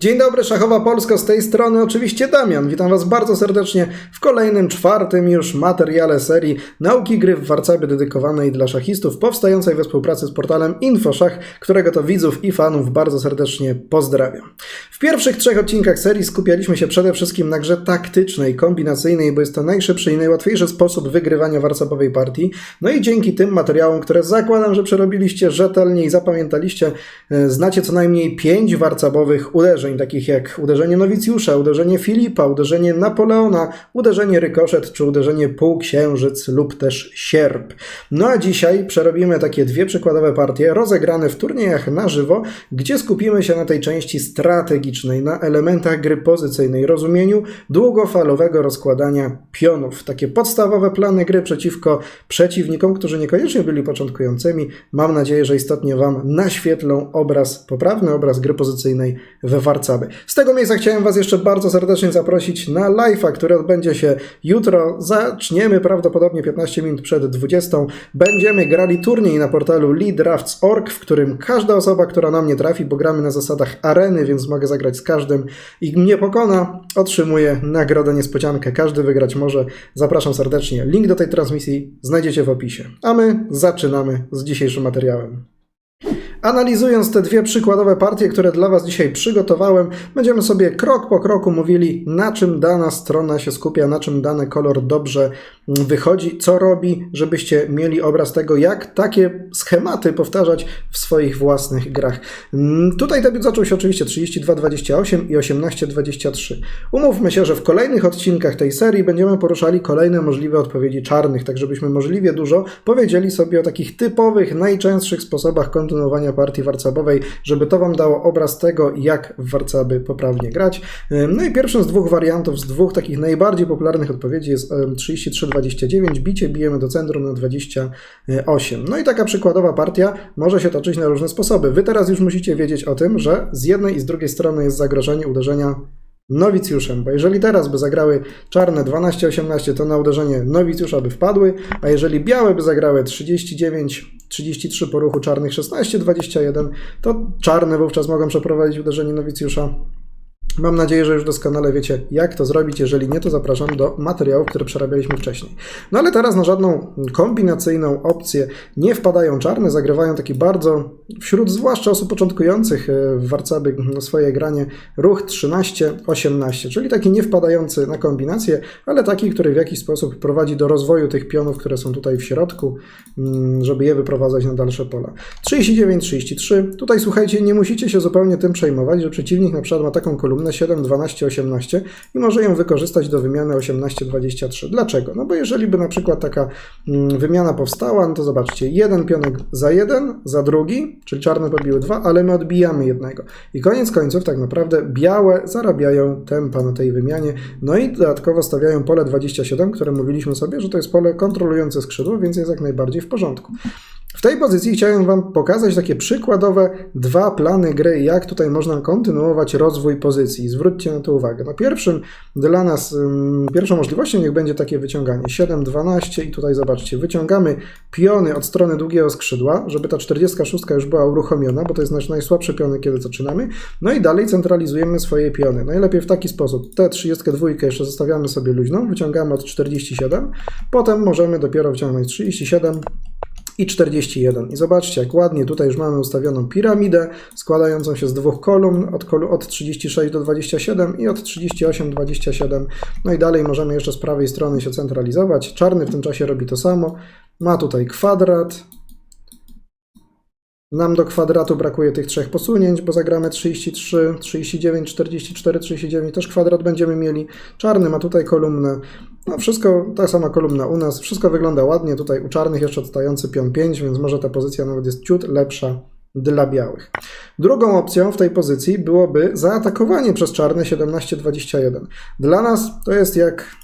Dzień dobry, Szachowa Polska, z tej strony oczywiście Damian. Witam Was bardzo serdecznie w kolejnym, czwartym już materiale serii Nauki gry w Warcaby dedykowanej dla szachistów, powstającej we współpracy z portalem InfoSzach, którego to widzów i fanów bardzo serdecznie pozdrawiam. W pierwszych trzech odcinkach serii skupialiśmy się przede wszystkim na grze taktycznej, kombinacyjnej, bo jest to najszybszy i najłatwiejszy sposób wygrywania warcabowej partii. No i dzięki tym materiałom, które zakładam, że przerobiliście rzetelnie i zapamiętaliście, e, znacie co najmniej pięć warcabowych uderzeń, takich jak uderzenie nowicjusza, uderzenie Filipa, uderzenie Napoleona, uderzenie rykoszet czy uderzenie półksiężyc lub też sierp. No a dzisiaj przerobimy takie dwie przykładowe partie rozegrane w turniejach na żywo, gdzie skupimy się na tej części strategicznej, na elementach gry pozycyjnej, rozumieniu długofalowego rozkładania pionów. Takie podstawowe plany gry przeciwko przeciwnikom, którzy niekoniecznie byli początkującymi. Mam nadzieję, że istotnie Wam naświetlą obraz, poprawny obraz gry pozycyjnej we Warcaby. Z tego miejsca chciałem Was jeszcze bardzo serdecznie zaprosić na live'a, który odbędzie się jutro. Zaczniemy prawdopodobnie 15 minut przed 20. Będziemy grali turniej na portalu leadrafts.org, w którym każda osoba, która na mnie trafi, bo gramy na zasadach areny, więc mogę zagrać z każdym i mnie pokona, otrzymuje nagrodę niespodziankę. Każdy wygrać może. Zapraszam serdecznie. Link do tej transmisji znajdziecie w opisie. A my zaczynamy z dzisiejszym materiałem. Analizując te dwie przykładowe partie, które dla Was dzisiaj przygotowałem, będziemy sobie krok po kroku mówili, na czym dana strona się skupia, na czym dany kolor dobrze wychodzi, co robi, żebyście mieli obraz tego, jak takie schematy powtarzać w swoich własnych grach. Mm, Tutaj debiut zaczął się oczywiście 32-28 i 18-23. Umówmy się, że w kolejnych odcinkach tej serii będziemy poruszali kolejne możliwe odpowiedzi czarnych, tak żebyśmy możliwie dużo powiedzieli sobie o takich typowych, najczęstszych sposobach kontynuowania partii warcabowej, żeby to Wam dało obraz tego, jak w warcaby poprawnie grać. No i pierwszym z dwóch wariantów, z dwóch takich najbardziej popularnych odpowiedzi jest ym, 33-29, bicie bijemy do centrum na 28. No i taka przykładowa partia może się toczyć na różne sposoby. Wy teraz już musicie wiedzieć o tym, że z jednej i z drugiej strony jest zagrożenie uderzenia nowicjuszem, bo jeżeli teraz by zagrały czarne 12-18, to na uderzenie nowicjusza by wpadły, a jeżeli białe by zagrały 39-33 po ruchu czarnych 16-21, to czarne wówczas mogą przeprowadzić uderzenie nowicjusza. Mam nadzieję, że już doskonale wiecie, jak to zrobić. Jeżeli nie, to zapraszam do materiałów, które przerabialiśmy wcześniej. No ale teraz na żadną kombinacyjną opcję nie wpadają czarne, zagrywają taki bardzo, wśród zwłaszcza osób początkujących e, w warcaby swoje granie, ruch 13-18, czyli taki nie wpadający na kombinację, ale taki, który w jakiś sposób prowadzi do rozwoju tych pionów, które są tutaj w środku, mm, żeby je wyprowadzać na dalsze pola. 39-33. Tutaj słuchajcie, nie musicie się zupełnie tym przejmować, że przeciwnik na przykład ma taką kolumnę 7, 12, 18 i może ją wykorzystać do wymiany 18, 23. Dlaczego? No bo jeżeli by na przykład taka mm, wymiana powstała, no to zobaczcie, jeden pionek za jeden, za drugi, czyli czarne pobiły dwa, ale my odbijamy jednego. I koniec końców tak naprawdę białe zarabiają tempa na tej wymianie, no i dodatkowo stawiają pole 27, które mówiliśmy sobie, że to jest pole kontrolujące skrzydło, więc jest jak najbardziej w porządku. W tej pozycji chciałem Wam pokazać takie przykładowe dwa plany gry, jak tutaj można kontynuować rozwój pozycji. Zwróćcie na to uwagę. No pierwszym dla nas, pierwszą możliwością niech będzie takie wyciąganie 7-12 i tutaj zobaczcie, wyciągamy piony od strony długiego skrzydła, żeby ta 46 już była uruchomiona, bo to jest nasz najsłabszy piony, kiedy zaczynamy. No i dalej centralizujemy swoje piony. Najlepiej w taki sposób. Tę 32 jeszcze zostawiamy sobie luźną, wyciągamy od 47, potem możemy dopiero wyciągnąć 37, i 41. I zobaczcie, jak ładnie tutaj już mamy ustawioną piramidę składającą się z dwóch kolumn, od, kolu, od 36 do 27 i od 38 do 27. No i dalej możemy jeszcze z prawej strony się centralizować. Czarny w tym czasie robi to samo. Ma tutaj kwadrat. Nam do kwadratu brakuje tych trzech posunięć, bo zagramy 33, 39, 44, 39, też kwadrat będziemy mieli. Czarny ma tutaj kolumnę. No wszystko, ta sama kolumna u nas, wszystko wygląda ładnie. Tutaj u czarnych jeszcze odstający pion 5, więc może ta pozycja nawet jest ciut lepsza dla białych. Drugą opcją w tej pozycji byłoby zaatakowanie przez czarne 17-21. Dla nas to jest jak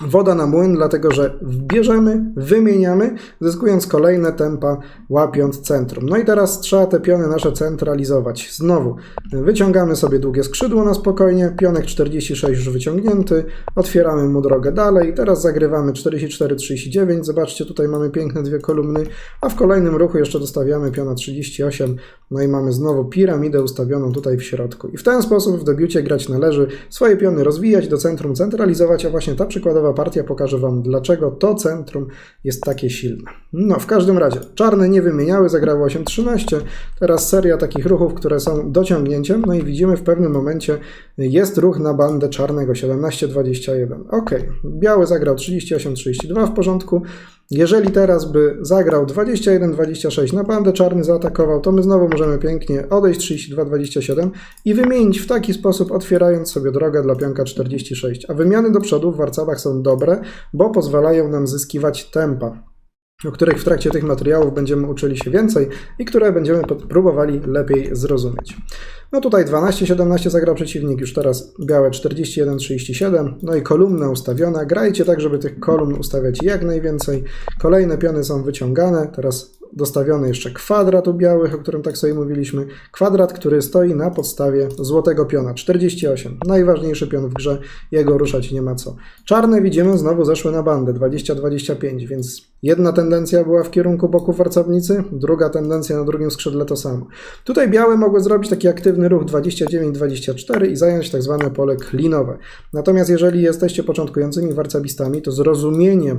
woda na młyn, dlatego że bierzemy, wymieniamy, zyskując kolejne tempa, łapiąc centrum. No i teraz trzeba te piony nasze centralizować. Znowu wyciągamy sobie długie skrzydło na spokojnie, pionek 46 już wyciągnięty, otwieramy mu drogę dalej, teraz zagrywamy 44-39, zobaczcie, tutaj mamy piękne dwie kolumny, a w kolejnym ruchu jeszcze dostawiamy piona 38, no i mamy znowu piramidę ustawioną tutaj w środku. I w ten sposób w debiucie grać należy, swoje piony rozwijać, do centrum centralizować, a właśnie ta przykładowa partia pokaże Wam, dlaczego to centrum jest takie silne. No, w każdym razie, czarne nie wymieniały, zagrały 8-13, teraz seria takich ruchów, które są dociągnięciem, no i widzimy w pewnym momencie jest ruch na bandę czarnego 17-21. Ok, biały zagrał 38-32 w porządku, jeżeli teraz by zagrał 21-26 na bandę, czarny zaatakował, to my znowu możemy pięknie odejść 32-27 i wymienić w taki sposób, otwierając sobie drogę dla pionka 46. A wymiany do przodu w warcabach są dobre, bo pozwalają nam zyskiwać tempa o których w trakcie tych materiałów będziemy uczyli się więcej i które będziemy próbowali lepiej zrozumieć. No tutaj 12-17 zagrał przeciwnik, już teraz białe 41-37, no i kolumna ustawiona. Grajcie tak, żeby tych kolumn ustawiać jak najwięcej. Kolejne piony są wyciągane, teraz dostawiony jeszcze kwadrat u białych, o którym tak sobie mówiliśmy. Kwadrat, który stoi na podstawie złotego piona, 48. Najważniejszy pion w grze, jego ruszać nie ma co. Czarne widzimy znowu zeszły na bandę, 20-25, więc jedna tendencja była w kierunku boku warcownicy, druga tendencja na drugim skrzydle to samo. Tutaj białe mogły zrobić taki aktywny ruch 29-24 i zająć tak zwane pole klinowe. Natomiast jeżeli jesteście początkującymi warcabistami, to zrozumienie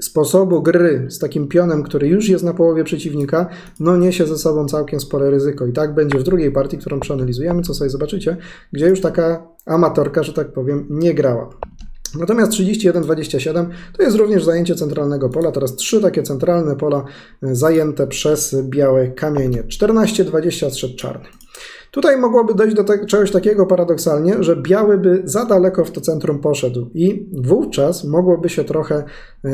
sposobu gry z takim pionem, który już jest na połowie przeciwnika, no niesie ze sobą całkiem spore ryzyko. I tak będzie w drugiej partii, którą przeanalizujemy, co sobie zobaczycie, gdzie już taka amatorka, że tak powiem, nie grała. Natomiast 31-27 to jest również zajęcie centralnego pola. Teraz trzy takie centralne pola e, zajęte przez białe kamienie. 14-23 czarny. Tutaj mogłoby dojść do te, czegoś takiego paradoksalnie, że biały by za daleko w to centrum poszedł i wówczas mogłoby się trochę, yy,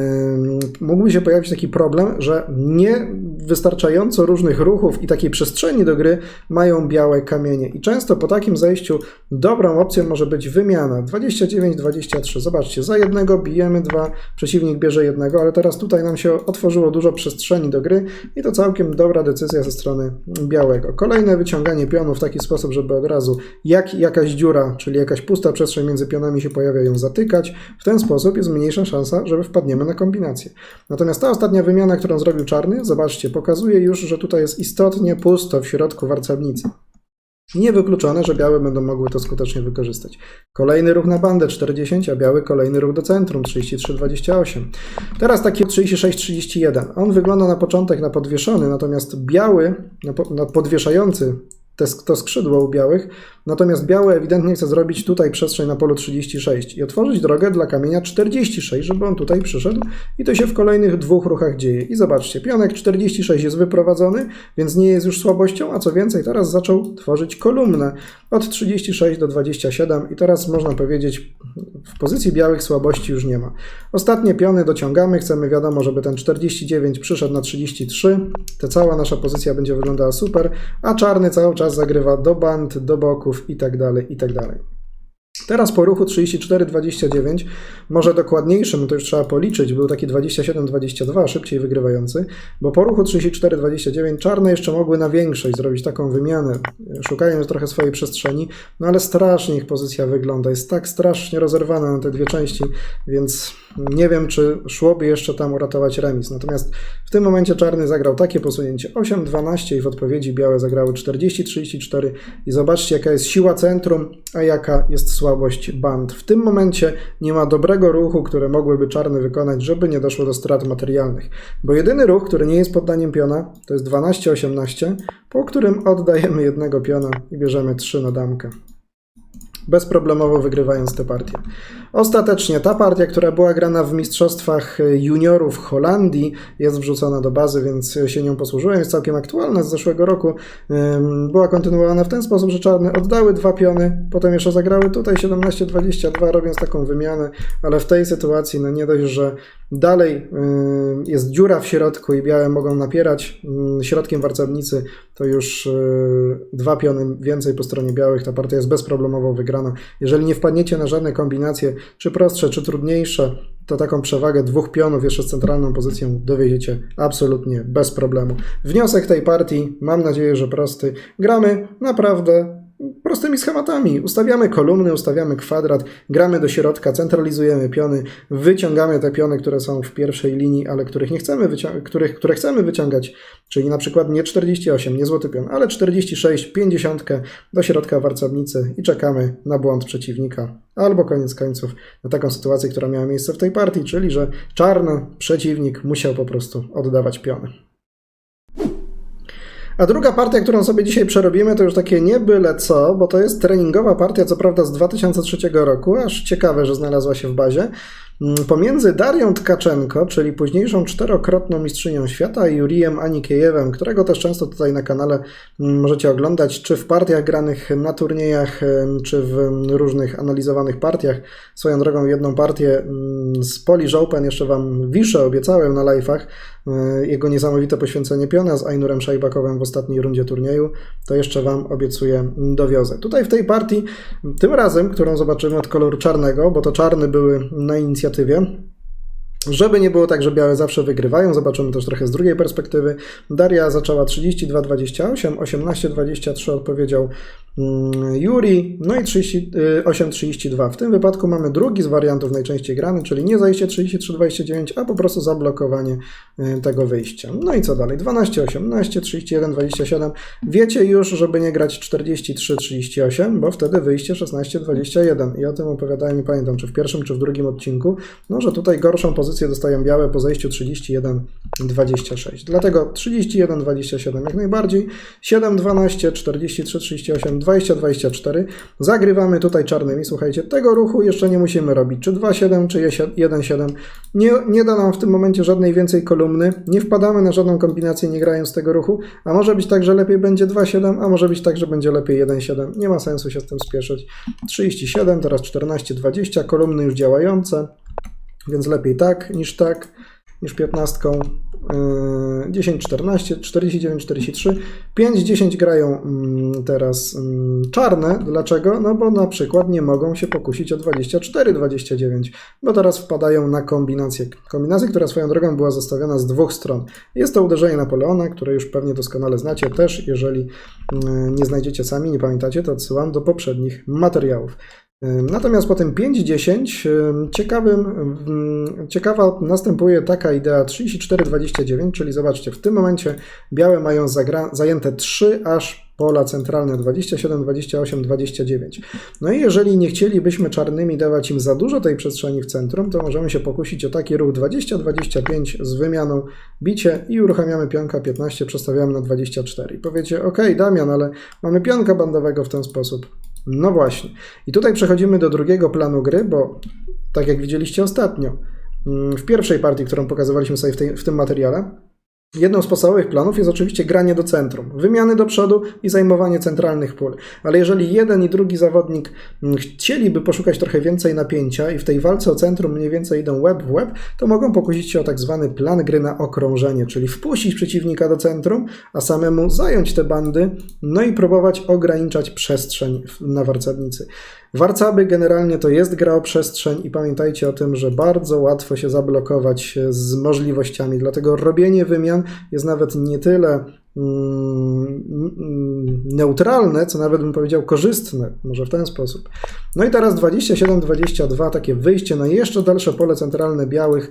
mógłby się pojawić taki problem, że nie wystarczająco różnych ruchów i takiej przestrzeni do gry mają białe kamienie. I często po takim zejściu dobrą opcją może być wymiana 29-23. Zobaczcie, za jednego bijemy dwa, przeciwnik bierze jednego, ale teraz tutaj nam się otworzyło dużo przestrzeni do gry i to całkiem dobra decyzja ze strony białego. Kolejne wyciąganie pionów taki sposób, żeby od razu jak jakaś dziura, czyli jakaś pusta przestrzeń między pionami się pojawia, ją zatykać. W ten sposób jest mniejsza szansa, żeby wpadniemy na kombinację. Natomiast ta ostatnia wymiana, którą zrobił czarny, zobaczcie, pokazuje już, że tutaj jest istotnie pusto w środku warcownicy. Niewykluczone, że białe będą mogły to skutecznie wykorzystać. Kolejny ruch na bandę 40, a biały kolejny ruch do centrum 33-28. Teraz taki 36-31. On wygląda na początek na podwieszony, natomiast biały, na podwieszający te, to skrzydło u białych, natomiast białe ewidentnie chce zrobić tutaj przestrzeń na polu 36 i otworzyć drogę dla kamienia 46, żeby on tutaj przyszedł. I to się w kolejnych dwóch ruchach dzieje. I zobaczcie, pionek 46 jest wyprowadzony, więc nie jest już słabością, a co więcej, teraz zaczął tworzyć kolumnę od 36 do 27 i teraz można powiedzieć, w pozycji białych słabości już nie ma. Ostatnie piony dociągamy, chcemy wiadomo, żeby ten 49 przyszedł na 33, ta cała nasza pozycja będzie wyglądała super, a czarny cały czas zagrywa do band, do boków i tak dalej, i tak dalej. Teraz po ruchu 34-29, może dokładniejszym, to już trzeba policzyć, był taki 27-22, szybciej wygrywający, bo po ruchu 34-29 czarne jeszcze mogły na większość zrobić taką wymianę, szukając trochę swojej przestrzeni, no ale strasznie ich pozycja wygląda, jest tak strasznie rozerwana na te dwie części, więc nie wiem, czy szłoby jeszcze tam uratować remis. Natomiast w tym momencie czarny zagrał takie posunięcie 8-12 i w odpowiedzi białe zagrały 40-34 i zobaczcie, jaka jest siła centrum, a jaka jest słabość band. W tym momencie nie ma dobrego ruchu, które mogłyby czarny wykonać, żeby nie doszło do strat materialnych. Bo jedyny ruch, który nie jest poddaniem piona, to jest 12-18, po którym oddajemy jednego piona i bierzemy 3 na damkę bezproblemowo wygrywając tę partię. Ostatecznie ta partia, która była grana w Mistrzostwach Juniorów Holandii, jest wrzucona do bazy, więc się nią posłużyłem. Jest całkiem aktualna z zeszłego roku. Była kontynuowana w ten sposób, że czarne oddały dwa piony, potem jeszcze zagrały tutaj 17-22, robiąc taką wymianę, ale w tej sytuacji, no nie dość, że dalej jest dziura w środku i białe mogą napierać środkiem warcownicy, to już dwa piony więcej po stronie białych. Ta partia jest bezproblemowo wygrana. Jeżeli nie wpadniecie na żadne kombinacje, czy prostsze, czy trudniejsze, to taką przewagę dwóch pionów jeszcze z centralną pozycją dowiedziecie absolutnie bez problemu. Wniosek tej partii, mam nadzieję, że prosty. Gramy naprawdę prostymi schematami. Ustawiamy kolumny, ustawiamy kwadrat, gramy do środka, centralizujemy piony, wyciągamy te piony, które są w pierwszej linii, ale których nie chcemy których, które chcemy wyciągać, czyli na przykład nie 48, nie złoty pion, ale 46, 50 do środka warcownicy i czekamy na błąd przeciwnika. Albo koniec końców na taką sytuację, która miała miejsce w tej partii, czyli że czarny przeciwnik musiał po prostu oddawać piony. A druga partia, którą sobie dzisiaj przerobimy, to już takie nie byle co, bo to jest treningowa partia, co prawda z 2003 roku, aż ciekawe, że znalazła się w bazie. Mm, Pomiędzy Darią Tkaczenko, czyli późniejszą czterokrotną mistrzynią świata, i Jurijem Anikejewem, którego też często tutaj na kanale mm, możecie oglądać, czy w partiach granych na turniejach, czy w różnych analizowanych partiach. Swoją drogą jedną partię mm, z Polish Open jeszcze Wam wiszę, obiecałem na live'ach, e, jego niesamowite poświęcenie piona z Ainurem Szajbakowem w ostatniej rundzie turnieju, to jeszcze Wam obiecuję dowiozę. Tutaj w tej partii, tym razem, którą zobaczymy od koloru czarnego, bo to czarny były na inicjatywie, inicjatywie żeby nie było tak, że białe zawsze wygrywają, zobaczymy też trochę z drugiej perspektywy. Daria zaczęła 32-28, 18-23 odpowiedział mm, Yuri, no i 38-32. W tym wypadku mamy drugi z wariantów najczęściej grany, czyli nie zajście 33-29, a po prostu zablokowanie y, tego wyjścia. No i co dalej? 12-18, 31-27. Wiecie już, żeby nie grać 43-38, bo wtedy wyjście 16-21. I o tym opowiadałem, nie pamiętam, czy w pierwszym, czy w drugim odcinku, no, że tutaj gorszą pozycję dostają białe po zejściu 31-26. Dlatego 31-27 jak najbardziej, 7-12, 43-38, 20-24. Zagrywamy tutaj czarnymi. Słuchajcie, tego ruchu jeszcze nie musimy robić. Czy 2-7, czy 1-7. Nie, nie da nam w tym momencie żadnej więcej kolumny. Nie wpadamy na żadną kombinację, nie grając tego ruchu. A może być tak, że lepiej będzie 2-7, a może być tak, że będzie lepiej 1-7. Nie ma sensu się z tym spieszyć. 37, teraz 14-20. Kolumny już działające. Więc lepiej tak niż tak, niż 15. Yy, 10, 14, 49, 43. 5, 10 grają mm, teraz mm, czarne. Dlaczego? No bo na przykład nie mogą się pokusić o 24, 29, bo teraz wpadają na kombinację. Kombinację, która swoją drogą była zostawiona z dwóch stron. Jest to uderzenie Napoleona, które już pewnie doskonale znacie. Też, jeżeli yy, nie znajdziecie sami, nie pamiętacie, to odsyłam do poprzednich materiałów. Natomiast po tym 5-10 ciekawym, ciekawa następuje taka idea 34-29, czyli zobaczcie, w tym momencie białe mają zajęte 3 aż pola centralne 27, 28, 29. No i jeżeli nie chcielibyśmy czarnymi dawać im za dużo tej przestrzeni w centrum, to możemy się pokusić o taki ruch 20-25 z wymianą bicie i uruchamiamy pionka 15, przestawiamy na 24. I powiecie, ok, Damian, ale mamy pionka bandowego w ten sposób. No właśnie. I tutaj przechodzimy do drugiego planu gry, bo tak jak widzieliście ostatnio, w pierwszej partii, którą pokazywaliśmy sobie w, tej, w tym materiale, Jedną z podstawowych planów jest oczywiście granie do centrum, wymiany do przodu i zajmowanie centralnych pól. Ale jeżeli jeden i drugi zawodnik chcieliby poszukać trochę więcej napięcia i w tej walce o centrum mniej więcej idą web w web, to mogą pokusić się o tak zwany plan gry na okrążenie, czyli wpuścić przeciwnika do centrum, a samemu zająć te bandy, no i próbować ograniczać przestrzeń na warcownicy. Warcaby generalnie to jest gra o przestrzeń i pamiętajcie o tym, że bardzo łatwo się zablokować z możliwościami, dlatego robienie wymian jest nawet nie tyle neutralne, co nawet bym powiedział korzystne, może w ten sposób. No i teraz 27-22, takie wyjście na jeszcze dalsze pole centralne białych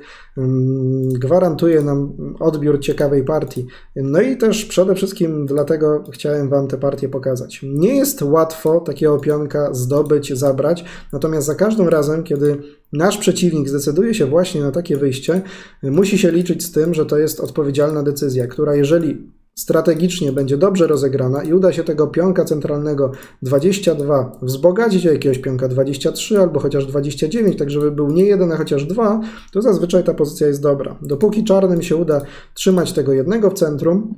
gwarantuje nam odbiór ciekawej partii. No i też przede wszystkim dlatego chciałem Wam tę partię pokazać. Nie jest łatwo takiego pionka zdobyć, zabrać, natomiast za każdym razem, kiedy nasz przeciwnik zdecyduje się właśnie na takie wyjście, musi się liczyć z tym, że to jest odpowiedzialna decyzja, która jeżeli strategicznie będzie dobrze rozegrana i uda się tego pionka centralnego 22 wzbogacić o jakiegoś pionka 23 albo chociaż 29, tak żeby był nie jeden, a chociaż dwa, to zazwyczaj ta pozycja jest dobra. Dopóki czarnym się uda trzymać tego jednego w centrum,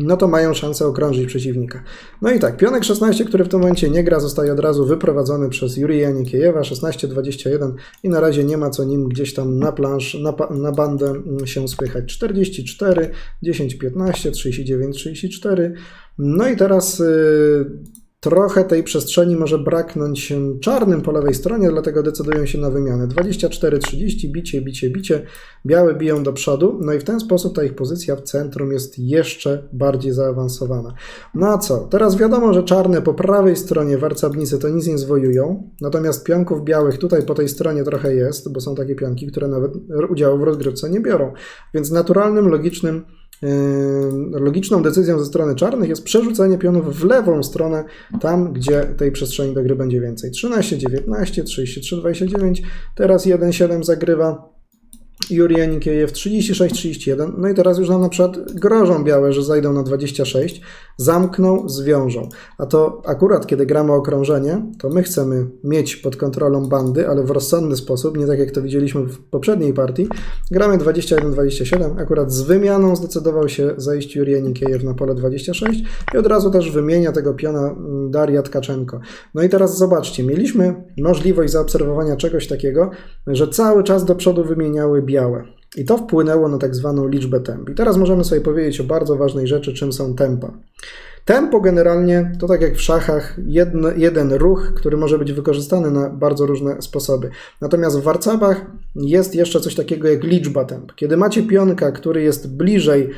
no to mają szansę okrążyć przeciwnika. No i tak, pionek 16, który w tym momencie nie gra, zostaje od razu wyprowadzony przez Jurija Nikiejewa, 16-21 i na razie nie ma co nim gdzieś tam na plansz, na, na bandę się spychać. 44, 10-15, 39-34. No i teraz... Yy, trochę tej przestrzeni może braknąć czarnym po lewej stronie, dlatego decydują się na wymianę. 24-30, bicie, bicie, bicie, białe biją do przodu, no i w ten sposób ta ich pozycja w centrum jest jeszcze bardziej zaawansowana. No a co? Teraz wiadomo, że czarne po prawej stronie warcabnicy to nic nie zwojują, natomiast pionków białych tutaj po tej stronie trochę jest, bo są takie pionki, które nawet udziału w rozgrywce nie biorą. Więc naturalnym, logicznym logiczną decyzją ze strony czarnych jest przerzucenie pionów w lewą stronę, tam gdzie tej przestrzeni do gry będzie więcej. 13, 19, 33, 29, teraz 1, 7 zagrywa. Juri Janikiejew 36-31. No i teraz już nam na przykład grożą białe, że zajdą na 26, zamkną, zwiążą. A to akurat kiedy gramy okrążenie, to my chcemy mieć pod kontrolą bandy, ale w rozsądny sposób, nie tak jak to widzieliśmy w poprzedniej partii. Gramy 21-27, akurat z wymianą zdecydował się zajść Juri Janikiejew na pole 26 i od razu też wymienia tego piona mm, Daria Tkaczenko. No i teraz zobaczcie, mieliśmy możliwość zaobserwowania czegoś takiego, że cały czas do przodu wymieniały białe. I to wpłynęło na tak zwaną liczbę temp. I teraz możemy sobie powiedzieć o bardzo ważnej rzeczy, czym są tempa. Tempo generalnie to tak jak w szachach, jedno, jeden ruch, który może być wykorzystany na bardzo różne sposoby. Natomiast w warcabach jest jeszcze coś takiego jak liczba temp. Kiedy macie pionka, który jest bliżej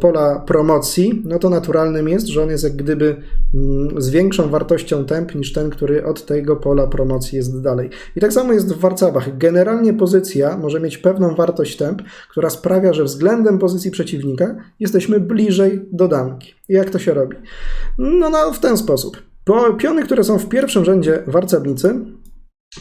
pola promocji, no to naturalnym jest, że on jest jak gdyby yy, z większą wartością temp niż ten, który od tego pola promocji jest dalej. I tak samo jest w warcabach. Generalnie pozycja może mieć pewną wartość temp, która sprawia, że względem pozycji przeciwnika jesteśmy bliżej do damki. Jak to się robi? No, no w ten sposób. Po piony, które są w pierwszym rzędzie warcabnicy,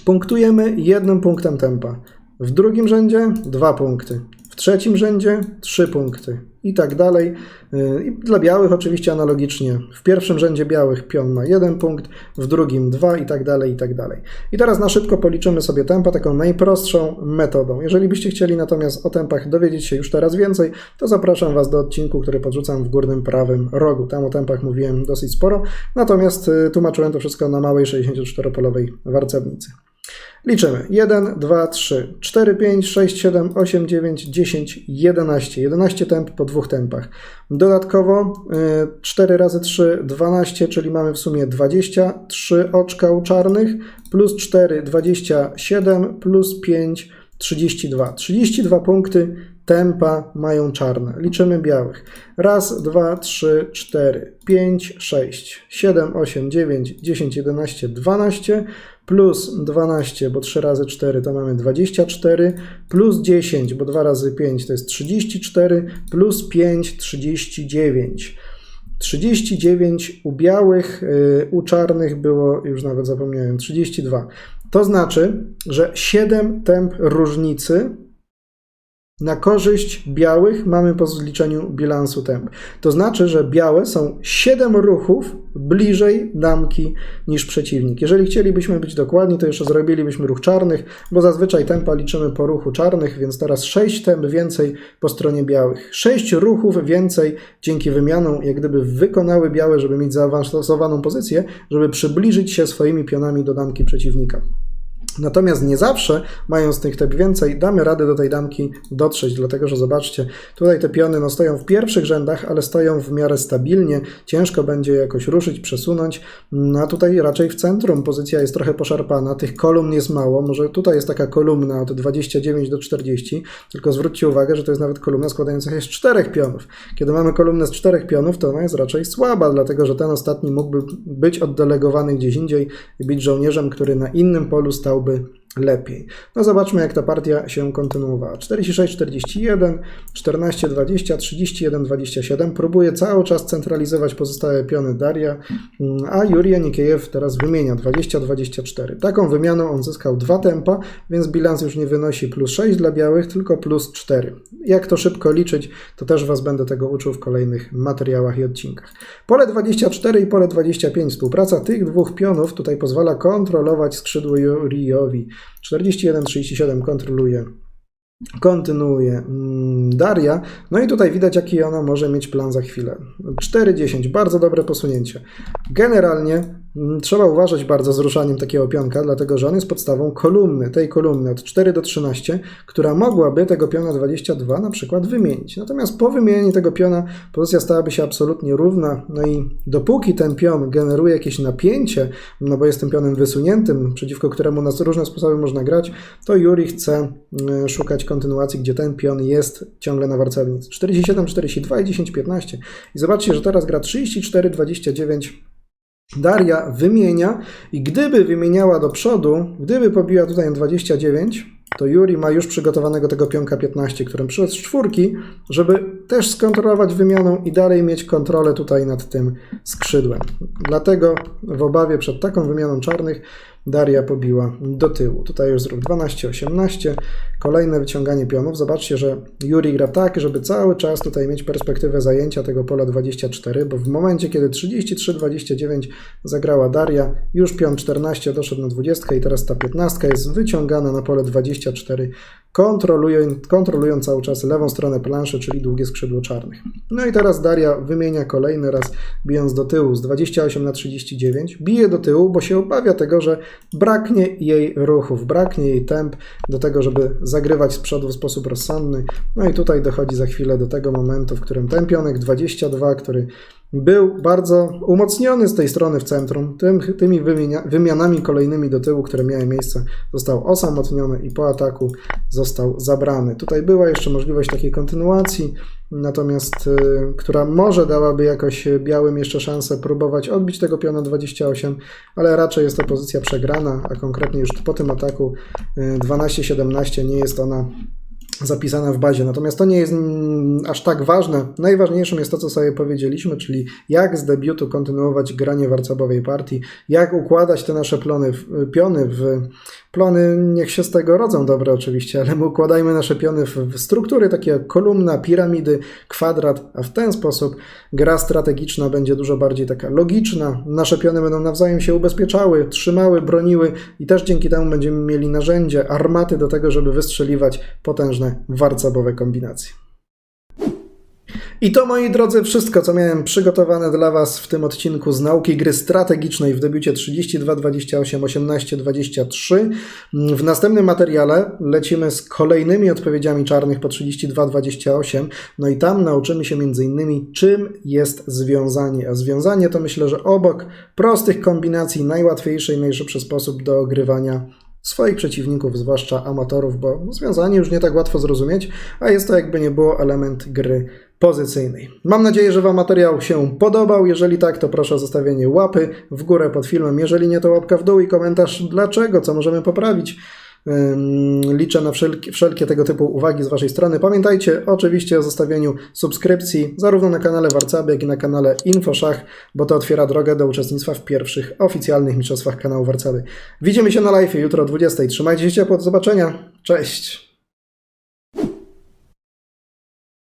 punktujemy jednym punktem tempa. W drugim rzędzie dwa punkty. W trzecim rzędzie trzy punkty. I tak dalej. Yy, I dla białych oczywiście analogicznie. W pierwszym rzędzie białych pion ma jeden punkt, w drugim dwa i tak dalej, i tak dalej. I teraz na szybko policzymy sobie tempa taką najprostszą metodą. Jeżeli byście chcieli natomiast o tempach dowiedzieć się już teraz więcej, to zapraszam Was do odcinku, który podrzucam w górnym prawym rogu. Tam o tempach mówiłem dosyć sporo, natomiast yy, tłumaczyłem to wszystko na małej 64-polowej warcownicy. Liczymy. 1, 2, 3, 4, 5, 6, 7, 8, 9, 10, 11. 11 temp po dwóch tempach. Dodatkowo y, 4 razy 3, 12, czyli mamy w sumie 23 oczka u czarnych, plus 4, 27, plus 5, 32. 32 punkty tempa mają czarne. Liczymy białych. Raz, dwa, trzy, cztery, pięć, sześć, siedem, osiem, dziewięć, dziesięć, jedenaście, dwanaście, plus 12, bo 3 razy 4 to mamy 24, plus 10, bo 2 razy 5 to jest 34, plus 5, 39. 39 u białych, y, u czarnych było, już nawet zapomniałem, 32. To znaczy, że 7 temp różnicy na korzyść białych mamy po zliczeniu bilansu temp. To znaczy, że białe są 7 ruchów bliżej damki niż przeciwnik. Jeżeli chcielibyśmy być dokładni, to jeszcze zrobilibyśmy ruch czarnych, bo zazwyczaj tempa liczymy po ruchu czarnych, więc teraz 6 temp więcej po stronie białych. 6 ruchów więcej dzięki wymianom, jak gdyby wykonały białe, żeby mieć zaawansowaną pozycję, żeby przybliżyć się swoimi pionami do damki przeciwnika. Natomiast nie zawsze, mając tych tep więcej, damy radę do tej damki dotrzeć, dlatego że zobaczcie, tutaj te piony no, stoją w pierwszych rzędach, ale stoją w miarę stabilnie, ciężko będzie jakoś ruszyć, przesunąć, no, a tutaj raczej w centrum pozycja jest trochę poszarpana, tych kolumn jest mało, może tutaj jest taka kolumna od 29 do 40, tylko zwróćcie uwagę, że to jest nawet kolumna składająca się z czterech pionów. Kiedy mamy kolumnę z czterech pionów, to ona jest raczej słaba, dlatego że ten ostatni mógłby być oddelegowany gdzieś indziej i być żołnierzem, który na innym polu stał Alba lepiej. No zobaczmy, jak ta partia się kontynuowała. 46-41, 14-20, 31-27. Próbuje cały czas centralizować pozostałe piony Daria, a Jurija Nikiejew teraz wymienia 20-24. Taką wymianą on zyskał dwa tempa, więc bilans już nie wynosi plus 6 dla białych, tylko plus 4. Jak to szybko liczyć, to też Was będę tego uczył w kolejnych materiałach i odcinkach. Pole 24 i pole 25. Współpraca tych dwóch pionów tutaj pozwala kontrolować skrzydło Jurijowi. 41-37 kontroluje kontynuuje mm, Daria. No i tutaj widać, jaki ona może mieć plan za chwilę. 4-10, bardzo dobre posunięcie. Generalnie trzeba uważać bardzo z ruszaniem takiego pionka, dlatego że on jest podstawą kolumny, tej kolumny od 4 do 13, która mogłaby tego piona 22 na przykład wymienić. Natomiast po wymienieniu tego piona pozycja stałaby się absolutnie równa, no i dopóki ten pion generuje jakieś napięcie, no bo jest tym pionem wysuniętym, przeciwko któremu na różne sposoby można grać, to Yuri chce y, szukać kontynuacji, gdzie ten pion jest ciągle na warcownicy. 47, 42 i 10, 15. I zobaczcie, że teraz gra 34, 29. Daria wymienia i gdyby wymieniała do przodu, gdyby pobiła tutaj na 29, to Yuri ma już przygotowanego tego pionka 15, którym przyszedł z czwórki, żeby też skontrolować wymianą i dalej mieć kontrolę tutaj nad tym skrzydłem. Dlatego w obawie przed taką wymianą czarnych Daria pobiła do tyłu. Tutaj już zrób 12-18. Kolejne wyciąganie pionów. Zobaczcie, że Yuri gra tak, żeby cały czas tutaj mieć perspektywę zajęcia tego pola 24, bo w momencie, kiedy 33-29 zagrała Daria, już pion 14 doszedł na 20 i teraz ta 15 jest wyciągana na pole 24, kontrolując, kontrolując cały czas lewą stronę planszy, czyli długie skrzydło czarnych. No i teraz Daria wymienia kolejny raz, bijąc do tyłu z 28 na 39. Bije do tyłu, bo się obawia tego, że braknie jej ruchów, braknie jej temp do tego, żeby zagrywać z przodu w sposób rozsądny. No i tutaj dochodzi za chwilę do tego momentu, w którym ten pionek 22, który był bardzo umocniony z tej strony w centrum, tym, tymi wymienia, wymianami kolejnymi do tyłu, które miały miejsce, został osamotniony i po ataku został zabrany. Tutaj była jeszcze możliwość takiej kontynuacji, natomiast y, która może dałaby jakoś białym jeszcze szansę próbować odbić tego piona 28, ale raczej jest to pozycja przegrana, a konkretnie już po tym ataku y, 12-17 nie jest ona zapisana w bazie. Natomiast to nie jest aż tak ważne. Najważniejszym jest to, co sobie powiedzieliśmy, czyli jak z debiutu kontynuować granie warcabowej partii, jak układać te nasze plony, w- piony w plony, niech się z tego rodzą dobre oczywiście, ale my układajmy nasze piony w struktury takie jak kolumna, piramidy, kwadrat, a w ten sposób gra strategiczna będzie dużo bardziej taka logiczna. Nasze piony będą nawzajem się ubezpieczały, trzymały, broniły i też dzięki temu będziemy mieli narzędzie, armaty do tego, żeby wystrzeliwać potężne warcabowe kombinacje. I to, moi drodzy, wszystko, co miałem przygotowane dla Was w tym odcinku z nauki gry strategicznej w debiucie 32, 28, 18, 23. W następnym materiale lecimy z kolejnymi odpowiedziami czarnych po 32, 28. No i tam nauczymy się m.in. czym jest związanie. A związanie to myślę, że obok prostych kombinacji najłatwiejszy i najszybszy sposób do ogrywania swoich przeciwników, zwłaszcza amatorów, bo związanie już nie tak łatwo zrozumieć, a jest to jakby nie było element gry pozycyjnej. Mam nadzieję, że Wam materiał się podobał. Jeżeli tak, to proszę o zostawienie łapy w górę pod filmem. Jeżeli nie, to łapka w dół i komentarz dlaczego, co możemy poprawić. Liczę na wszelkie, wszelkie tego typu uwagi z Waszej strony. Pamiętajcie oczywiście o zostawieniu subskrypcji zarówno na kanale Warcaby, jak i na kanale InfoSzach, bo to otwiera drogę do uczestnictwa w pierwszych oficjalnych mistrzostwach kanału Warcaby. Widzimy się na live jutro o 20. Trzymajcie się ciepło, do zobaczenia. Cześć!